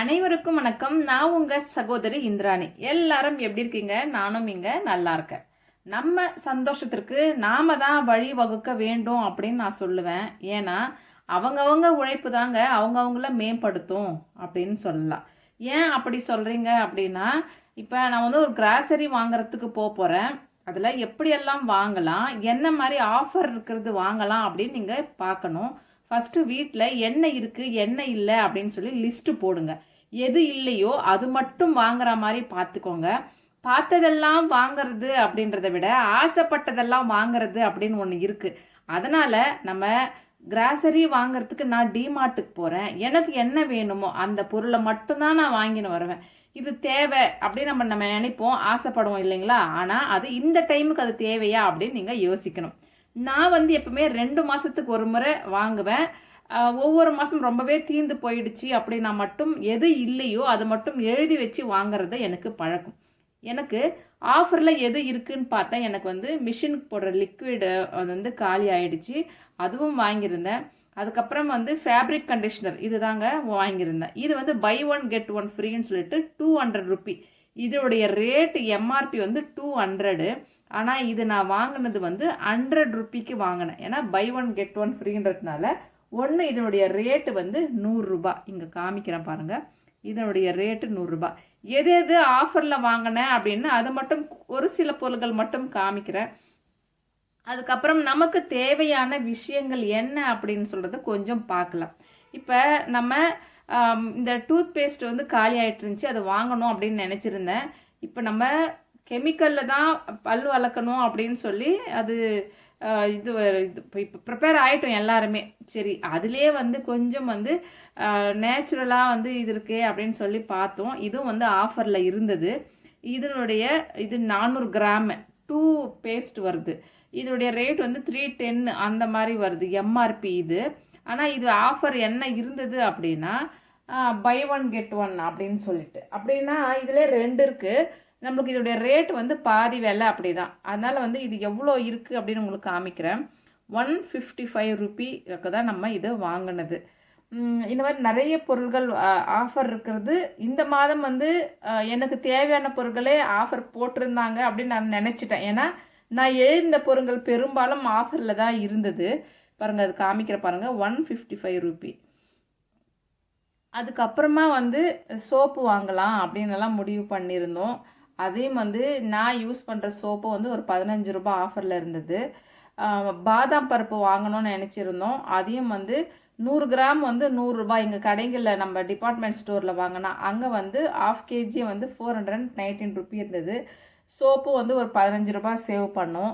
அனைவருக்கும் வணக்கம். நான் உங்கள் சகோதரி இந்திராணி. எல்லாரும் எப்படி இருக்கீங்க? நானும் இங்கே நல்லா இருக்கேன். நம்ம சந்தோஷத்திற்கு நாம தான் வழி வகுக்க வேண்டும் அப்படின்னு நான் சொல்லுவேன். ஏன்னா அவங்கவங்க உழைப்பு தாங்க அவங்கவுங்கள மேம்படுத்தும் அப்படின்னு சொல்லலாம். ஏன் அப்படி சொல்கிறீங்க அப்படின்னா இப்போ நான் வந்து ஒரு கிராசரி வாங்குறதுக்கு போக போகிறேன் அதில் எப்படியெல்லாம் வாங்கலாம்? என்ன மாதிரி ஆஃபர் இருக்கிறது வாங்கலாம் அப்படின்னு நீங்கள் பார்க்கணும். ஃபஸ்ட்டு வீட்டில் என்ன இருக்குது என்ன இல்லை அப்படின்னு சொல்லி லிஸ்ட்டு போடுங்க. எது இல்லையோ அது மட்டும் வாங்குற மாதிரி பார்த்துக்கோங்க பார்த்ததெல்லாம் வாங்குறது அப்படின்றத விட ஆசைப்பட்டதெல்லாம் வாங்குறது அப்படின்னு ஒன்று இருக்குது அதனால் நம்ம கிராசரி வாங்குறதுக்கு நான் டிமார்ட்டுக்கு போகிறேன் எனக்கு என்ன வேணுமோ அந்த பொருளை மட்டும்தான் நான் வாங்கின்னு வருவேன். இது தேவை அப்படின்னு நம்ம நம்ம நினைப்போம் ஆசைப்படுவோம் இல்லைங்களா? ஆனால் அது இந்த டைமுக்கு அது தேவையா அப்படின்னு நீங்கள் யோசிக்கணும். நான் வந்து எப்பவுமே ரெண்டு மாதத்துக்கு ஒரு முறை வாங்குவேன். ஒவ்வொரு மாதம் ரொம்பவே தீர்ந்து போயிடுச்சு. அப்படின்னா மட்டும் எது இல்லையோ அதை மட்டும் எழுதி வச்சு வாங்குறது எனக்கு பழக்கம். எனக்கு ஆஃபரில் எது இருக்குதுன்னு பார்த்தேன் எனக்கு வந்து மிஷினுக்கு போடுற லிக்விடு அது வந்து காலி ஆயிடுச்சு. அதுவும் வாங்கியிருந்தேன். அதுக்கப்புறம் வந்து ஃபேப்ரிக் கண்டிஷனர் இது தாங்க வாங்கியிருந்தேன். இது வந்து பை ஒன் கெட் ஒன் ஃப்ரீன்னு சொல்லிட்டு டூ ஹண்ட்ரட் ருப்பி இதோடைய ரேட் எம்ஆர்பி வந்து டூ ஹண்ட்ரடு ஆனால் இது நான் வாங்கினது வந்து ஹண்ட்ரட் ருப்பிக்கு வாங்கினேன். ஏன்னா பை ஒன் கெட் ஒன் ஃப்ரீன்றதுனால ஒன்று இதனுடைய ரேட்டு வந்து நூறுரூபா இங்கே காமிக்கிறேன் பாருங்கள் இதனுடைய ரேட்டு நூறுரூபா எது எது ஆஃபரில் வாங்கினேன் அப்படின்னு அது மட்டும் ஒரு சில பொருள்கள் மட்டும் காமிக்கிறேன். அதுக்கப்புறம் நமக்கு தேவையான விஷயங்கள் என்ன அப்படின்னு சொல்கிறது கொஞ்சம் பார்க்கலாம். இப்போ நம்ம இந்த டூத் பேஸ்ட் வந்து காலி இருந்துச்சு அதை வாங்கணும் அப்படின்னு நினச்சிருந்தேன். இப்போ நம்ம கெமிக்கலில் தான் பல் வளர்க்கணும் அப்படின்னு சொல்லி அது இது இப்போ இப்போ ப்ரிப்பேர் ஆகிட்டோம் எல்லாருமே. சரி அதுலேயே வந்து கொஞ்சம் வந்து நேச்சுரலாக வந்து இது இருக்கே அப்படின்னு சொல்லி பார்த்தோம். இதுவும் வந்து ஆஃபரில் இருந்தது. இதனுடைய இது நானூறு கிராம் டூ பேஸ்ட் வருது. இதனுடைய ரேட் வந்து த்ரீ டென் அந்த மாதிரி வருது எம்ஆர்பி இது. ஆனால் இது ஆஃபர் என்ன இருந்தது அப்படின்னா பை ஒன் கெட் ஒன் அப்படின்னு சொல்லிட்டு. அப்படின்னா இதில் ரெண்டு இருக்குது நம்மளுக்கு இதோடைய ரேட் வந்து பாதி விலை அப்படி தான் அதனால் வந்து இது எவ்வளோ இருக்குது அப்படின்னு உங்களுக்கு காமிக்கிறேன். ஒன் ஃபிஃப்டி ஃபைவ் ருபிக்கு தான் நம்ம இது வாங்கினது. இந்த மாதிரி நிறைய பொருள்கள் ஆஃபர் இருக்கிறது. இந்த மாதம் வந்து எனக்கு தேவையான பொருட்களே ஆஃபர் போட்டிருந்தாங்க அப்படின்னு நான் நினச்சிட்டேன். ஏன்னா நான் எழுந்த பொருட்கள் பெரும்பாலும் ஆஃபரில் தான் இருந்தது. பாருங்கள் அது காமிக்கிற பாருங்கள் ஒன் ஃபிஃப்டி ஃபைவ் ருபி அதுக்கப்புறமா வந்து சோப்பு வாங்கலாம் அப்படின்னு எல்லாம் முடிவு பண்ணியிருந்தோம். அதையும் வந்து நான் யூஸ் பண்ணுற சோப்பு வந்து ஒரு பதினஞ்சு ரூபாய் ஆஃபரில் இருந்தது. பாதாம் பருப்பு வாங்கணும்னு நினச்சிருந்தோம். அதையும் வந்து நூறு கிராம் வந்து நூறுரூபா எங்கள் கடைகளில் நம்ம டிபார்ட்மெண்ட் ஸ்டோரில் வாங்கினா அங்கே வந்து ஆஃப் கேஜி வந்து ஃபோர் ஹண்ட்ரட் நைன்டீன் ருபி இருந்தது. சோப்பு வந்து ஒரு பதினஞ்சு ரூபாய் சேவ் பண்ணோம்.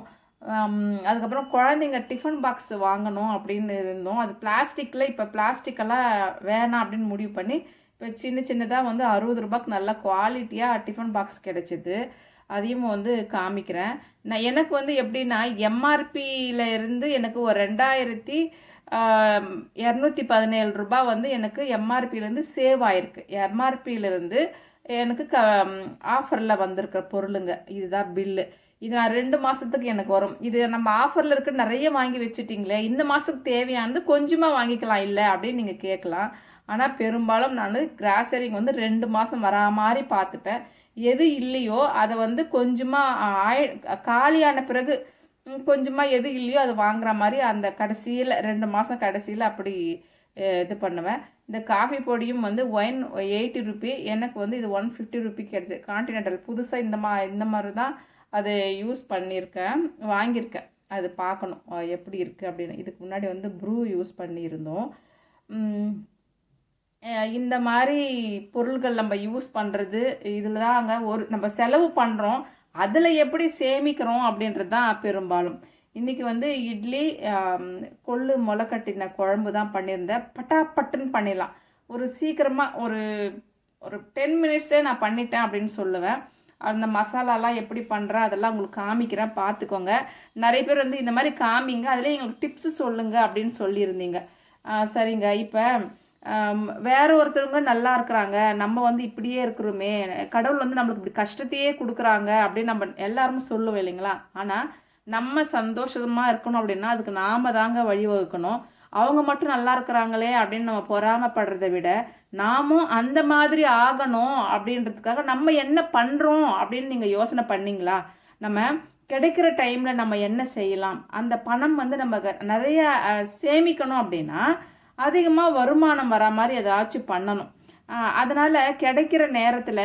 அதுக்கப்புறம் குழந்தைங்க டிஃபன் பாக்ஸ் வாங்கணும் அப்படின்னு இருந்தோம். அது பிளாஸ்டிக்கில் இப்போ பிளாஸ்டிக்கெல்லாம் வேணாம் அப்படின்னு முடிவு பண்ணி இப்போ சின்ன சின்னதாக வந்து அறுபது ரூபாய்க்கு நல்ல குவாலிட்டியாக டிஃபன் பாக்ஸ் கிடச்சிது. அதையும் வந்து காமிக்கிறேன். நான் எனக்கு வந்து எப்படின்னா எம்ஆர்பியில் இருந்து எனக்கு ஒரு ரெண்டாயிரத்தி இரநூத்தி பதினேழு ரூபாய் வந்து எனக்கு எம்ஆர்பியிலேருந்து சேவ் ஆயிருக்கு. எம்ஆர்பியிலேருந்து எனக்கு க ஆஃபரில் வந்திருக்கிற பொருளுங்க. இதுதான் பில்லு இது நான் ரெண்டு மாதத்துக்கு எனக்கு வரும். இது நம்ம ஆஃபரில் இருக்க நிறைய வாங்கி வச்சுட்டிங்களே இந்த மாதத்துக்கு தேவையானது கொஞ்சமாக வாங்கிக்கலாம் இல்லை அப்படின்னு நீங்கள் கேட்கலாம். ஆனால் பெரும்பாலும் நான் கிராசரிங் வந்து ரெண்டு மாதம் வரா மாதிரி பார்த்துப்பேன் எது இல்லையோ அதை வந்து கொஞ்சமாக ஆய காலியான பிறகு கொஞ்சமாக எது இல்லையோ அது வாங்குற மாதிரி அந்த கடைசியில் ரெண்டு மாதம் கடைசியில் அப்படி இது பண்ணுவேன். இந்த காஃபி பொடியும் வந்து ஒன் எயிட்டி ருபி எனக்கு வந்து இது ஒன் ஃபிஃப்டி ருபி கிடச்சி கான்டினென்டல் புதுசாக இந்த மா இந்த மாதிரி தான் அது யூஸ் பண்ணியிருக்கேன் வாங்கியிருக்கேன். அது பார்க்கணும் எப்படி இருக்குது அப்படின்னு. இதுக்கு முன்னாடி வந்து ப்ரூ யூஸ் பண்ணியிருந்தோம். இந்த மாதிரி பொருள்கள் நம்ம யூஸ் பண்ணுறது இதில் தாங்க ஒரு நம்ம செலவு பண்ணுறோம் அதில் எப்படி சேமிக்கிறோம் அப்படின்றது தான் பெரும்பாலும். இன்றைக்கி வந்து இட்லி கொள்ளு முளைக்கட்டின குழம்பு தான் பண்ணியிருந்தேன். பட்டாப்பட்டுன்னு பண்ணிடலாம். ஒரு சீக்கிரமாக ஒரு ஒரு டென் மினிட்ஸே நான் பண்ணிட்டேன் அப்படின்னு சொல்லுவேன். அந்த மசாலாலாம் எப்படி பண்ணுறேன் அதெல்லாம் உங்களுக்கு காமிக்கிறேன் பார்த்துக்கோங்க. நிறைய பேர் வந்து இந்த மாதிரி காமிங்க அதில் எங்களுக்கு டிப்ஸு சொல்லுங்கள் அப்படின்னு சொல்லியிருந்தீங்க. சரிங்க. இப்போ வேற ஒருத்தவங்க நல்லா இருக்கிறாங்க நம்ம வந்து இப்படியே இருக்கிறோமே கடவுள் வந்து நம்மளுக்கு இப்படி கஷ்டத்தையே கொடுக்குறாங்க அப்படின்னு நம்ம எல்லாருமே சொல்லுவோம் இல்லைங்களா? ஆனால் நம்ம சந்தோஷமாக இருக்கணும் அப்படின்னா அதுக்கு நாம தாங்க வழிவகுக்கணும். அவங்க மட்டும் நல்லா இருக்கிறாங்களே அப்படின்னு நம்ம பொறாமப்படுறதை விட நாமும் அந்த மாதிரி ஆகணும் அப்படின்றதுக்காக நம்ம என்ன பண்ணுறோம் அப்படின்னு நீங்கள் யோசனை பண்ணீங்களா? நம்ம கிடைக்கிற டைமில் நம்ம என்ன செய்யலாம்? அந்த பணம் வந்து நம்ம க- நிறைய சேமிக்கணும் அப்படின்னா அதிகமாக வருமானம் வர மாதிரி ஏதாச்சும் பண்ணணும். அதனால் கிடைக்கிற நேரத்தில்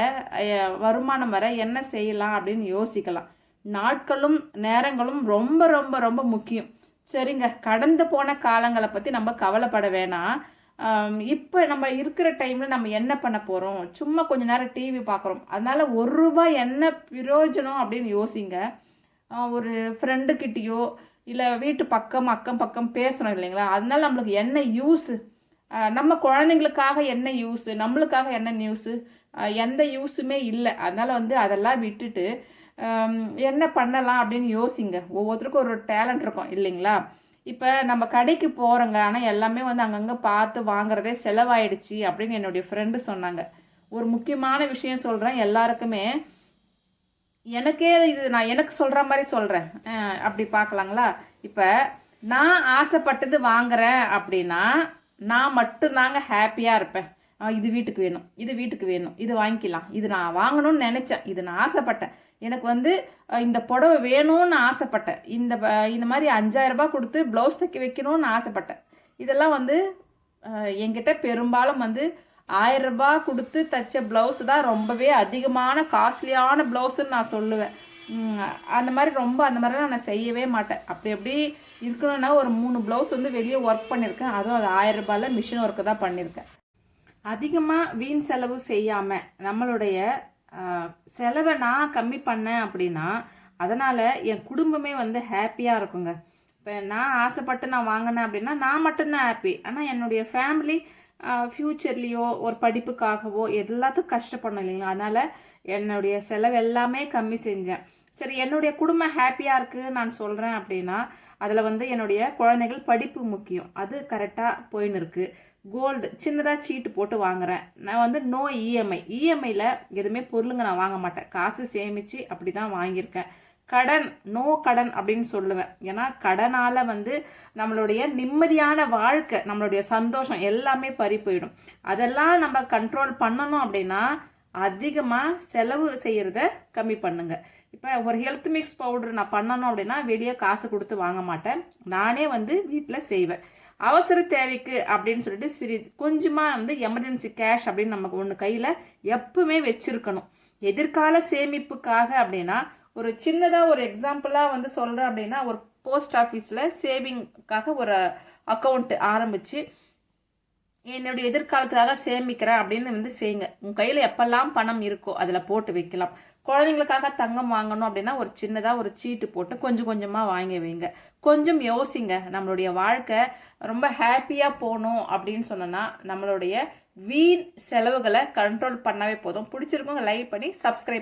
வருமானம் வர என்ன செய்யலாம் அப்படின்னு யோசிக்கலாம். நாட்களும் நேரங்களும் ரொம்ப ரொம்ப ரொம்ப முக்கியம். சரிங்க கடந்து போன காலங்களை பற்றி நம்ம கவலைப்பட வேணாம். இப்போ நம்ம இருக்கிற டைமில் நம்ம என்ன பண்ண போகிறோம் சும்மா கொஞ்ச நேரம் டிவி பார்க்குறோம். அதனால ஒரு ரூபாய் என்ன பிரயோஜனம் அப்படின்னு யோசிங்க. ஒரு ஃப்ரெண்டுக்கிட்டேயோ இல்லை வீட்டு பக்கம் அக்கம் பக்கம் பேசுகிறோம் இல்லைங்களா? அதனால நம்மளுக்கு என்ன யூஸு நம்ம குழந்தைங்களுக்காக என்ன யூஸு நம்மளுக்காக என்ன நியூஸு எந்த யூஸுமே இல்லை. அதனால் வந்து அதெல்லாம் விட்டுட்டு என்ன பண்ணலாம் அப்படின்னு யோசிங்க. ஒவ்வொருத்தருக்கும் ஒரு டேலண்ட் இருக்கும் இல்லைங்களா? இப்போ நம்ம கடைக்கு போகிறோங்க ஆனால் எல்லாமே வந்து அங்கங்கே பார்த்து வாங்குறதே செலவாயிடுச்சு அப்படின்னு என்னுடைய ஃப்ரெண்டு சொன்னாங்க. ஒரு முக்கியமான விஷயம் சொல்கிறேன் எல்லாருக்குமே. எனக்கே இது நான் எனக்கு சொல்கிற மாதிரி சொல்கிறேன் அப்படி பார்க்கலாங்களா இப்போ நான் ஆசைப்பட்டது வாங்குறேன் அப்படின்னா நான் மட்டும்தாங்க ஹாப்பியாக இருப்பேன். இது வீட்டுக்கு வேணும் இது வீட்டுக்கு வேணும் இது வாங்கிக்கலாம். இது நான் வாங்கணும்னு நினச்சேன். இது நான் ஆசைப்பட்டேன். எனக்கு வந்து இந்த புடவை வேணும்னு ஆசைப்பட்டேன். இந்த ப- இந்த மாதிரி அஞ்சாயிரம் கொடுத்து ப்ளவுஸ் தைக்க வைக்கணும்னு ஆசைப்பட்டேன். இதெல்லாம் வந்து என்கிட்ட பெரும்பாலும் வந்து ஆயிரம் ரூபாய் கொடுத்து தைச்ச ப்ளவுஸ் தான் ரொம்பவே அதிகமான காஸ்ட்லியான ப்ளவுஸுன்னு நான் சொல்லுவேன். அந்த மாதிரி ரொம்ப அந்த மாதிரிலாம் நான் செய்யவே மாட்டேன். அப்படி அப்படி இருக்கணும்னா ஒரு மூணு ப்ளவுஸ் வந்து வெளியே ஒர்க் பண்ணியிருக்கேன். அதுவும் அது ஆயிரம் ரூபாயில் மிஷின் ஒர்க்கு தான் பண்ணியிருக்கேன். அதிகமாக வீண் செலவு செய்யாமல் நம்மளுடைய செலவை நான் கம்மி பண்ணேன் அப்படின்னா அதனால் என் குடும்பமே வந்து ஹாப்பியாக இருக்குங்க. இப்போ நான் ஆசைப்பட்டு நான் வாங்கினேன் அப்படின்னா நான் மட்டும்தான் ஹாப்பி ஆனால் என்னுடைய ஃபேமிலி ஃப்யூச்சர்லேயோ ஒரு படிப்புக்காகவோ எல்லாத்துக்கும் கஷ்டப்படணும் இல்லைங்களா? அதனால் என்னுடைய செலவு எல்லாமே கம்மி செஞ்சேன். சரி என்னுடைய குடும்பம் ஹாப்பியாக இருக்குது நான் சொல்கிறேன் அப்படின்னா அதில் வந்து என்னுடைய குழந்தைகள் படிப்பு முக்கியம். அது கரெக்டாக போயின்னு இருக்கு. கோல்டு சின்னதாக சீட்டு போட்டு வாங்குறேன். நான் வந்து நோ இஎம்ஐ இஎம்ஐயில் எதுவுமே பொருளுங்க நான் வாங்க மாட்டேன். காசு சேமித்து அப்படி தான் வாங்கியிருக்கேன். கடன் நோ கடன் அப்படின்னு சொல்லுவேன். ஏன்னா கடனால் வந்து நம்மளுடைய நிம்மதியான வாழ்க்கை நம்மளுடைய சந்தோஷம் எல்லாமே பறி போயிடும். அதெல்லாம் நம்ம கண்ட்ரோல் பண்ணணும் அப்படின்னா அதிகமாக செலவு செய்கிறத கம்மி பண்ணுங்க. இப்போ ஒரு ஹெல்த் மிக்ஸ் பவுடர் நான் பண்ணணும் அப்படின்னா வெளியே காசு கொடுத்து வாங்க மாட்டேன். நானே வந்து வீட்டில் செய்வேன். அவசர தேவைக்கு அப்படின்னு சொல்லிட்டு சிறி கொஞ்சமாக வந்து எமர்ஜென்சி கேஷ் அப்படின்னு நமக்கு ஒன்று கையில் எப்பவுமே வச்சுருக்கணும். எதிர்கால சேமிப்புக்காக அப்படின்னா ஒரு சின்னதாக ஒரு எக்ஸாம்பிளாக வந்து சொல்கிறேன் அப்படின்னா ஒரு போஸ்ட் ஆஃபீஸில் சேவிங்க்காக ஒரு அக்கௌண்ட் ஆரம்பித்து என்னுடைய எதிர்காலத்துக்காக சேமிக்கிறேன் அப்படின்னு வந்து செய்யுங்க. உங்கள் கையில் எப்பெல்லாம் பணம் இருக்கோ அதில் போட்டு வைக்கலாம். குழந்தைங்களுக்காக தங்கம் வாங்கணும் அப்படின்னா ஒரு சின்னதாக ஒரு சீட்டு போட்டு கொஞ்சம் கொஞ்சமாக வாங்கி வைங்க. கொஞ்சம் யோசிங்க. நம்மளுடைய வாழ்க்கை ரொம்ப ஹாப்பியாக போகணும் அப்படின்னு சொன்னோன்னா நம்மளுடைய வீண் செலவுகளை கண்ட்ரோல் பண்ணவே போதும். பிடிச்சிருக்கவங்க லைக் பண்ணி சப்ஸ்கிரைப்